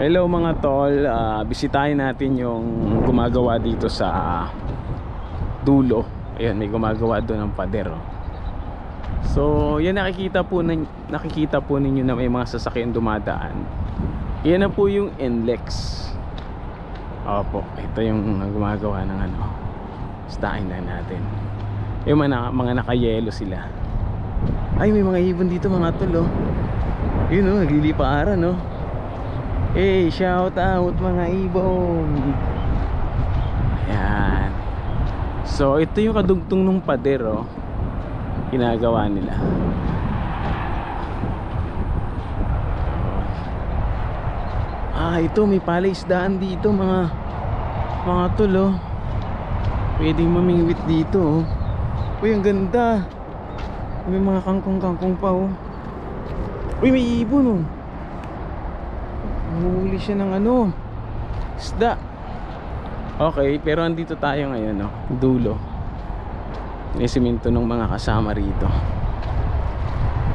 Hello mga tol, Ah, bisitahin natin yung gumagawa dito sa dulo. Ayan, may gumagawa doon ng pader. oh. So, yan nakikita po nin- nakikita po ninyo na may mga sasakyan dumadaan. Yan na po yung NLEX. Opo, ito yung gumagawa ng ano. Stahin na natin. Yung mga, mga nakayelo sila. Ay, may mga ibon dito mga tol, oh. Yun, oh, nagliliparan, no? Hey, shout out mga ibon. Ayan. So, ito yung kadugtong ng pader, oh. Ginagawa nila. Ah, ito may palaisdaan dito mga mga tol, oh. Pwedeng mamingwit dito, oh. Uy, ang ganda. May mga kangkong-kangkong pa, oh. Uy, may ibon, oh. Huli siya ng ano Isda. Okay, pero andito tayo ngayon no? Dulo. May siminto ng mga kasama rito.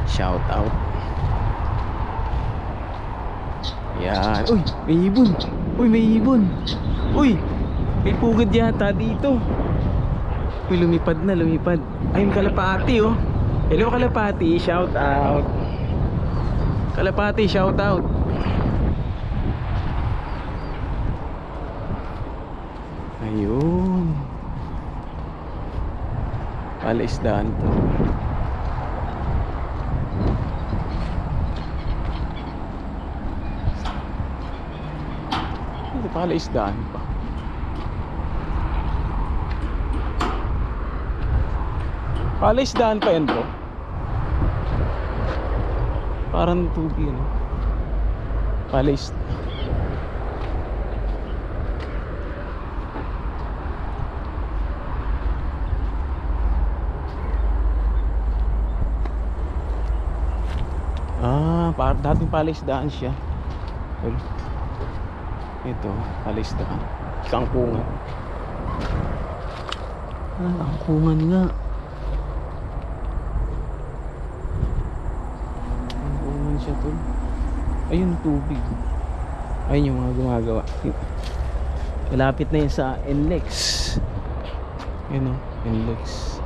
Shout out. Yan Uy, may ibon. Uy, may ibon. Uy, may pugad yata dito. Uy, lumipad na, lumipad. Ay, yung kalapati oh. Hello kalapati, shout out. Kalapati, shout out Ayun. Palaisdaan to. Ito palaisdaan pa. Palaisdaan pa yan bro. Parang tubig ano. Palaisdaan. Par dating palaisdaan siya. Well, ito, palaisdaan. Kangkungan. Ah, kangkungan nga. Kangkungan siya to. Ayun, tubig. Ayun yung mga gumagawa. Malapit na yun sa NLEX. Yun o, NLEX.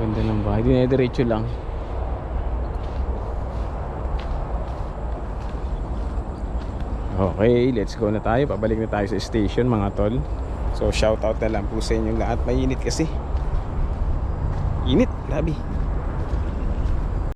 Ganda ng bahay. Dinediretso lang. Okay, let's go na tayo. Pabalik na tayo sa station mga tol. So shout out na lang po sa inyong lahat. Mainit kasi. Init, grabe.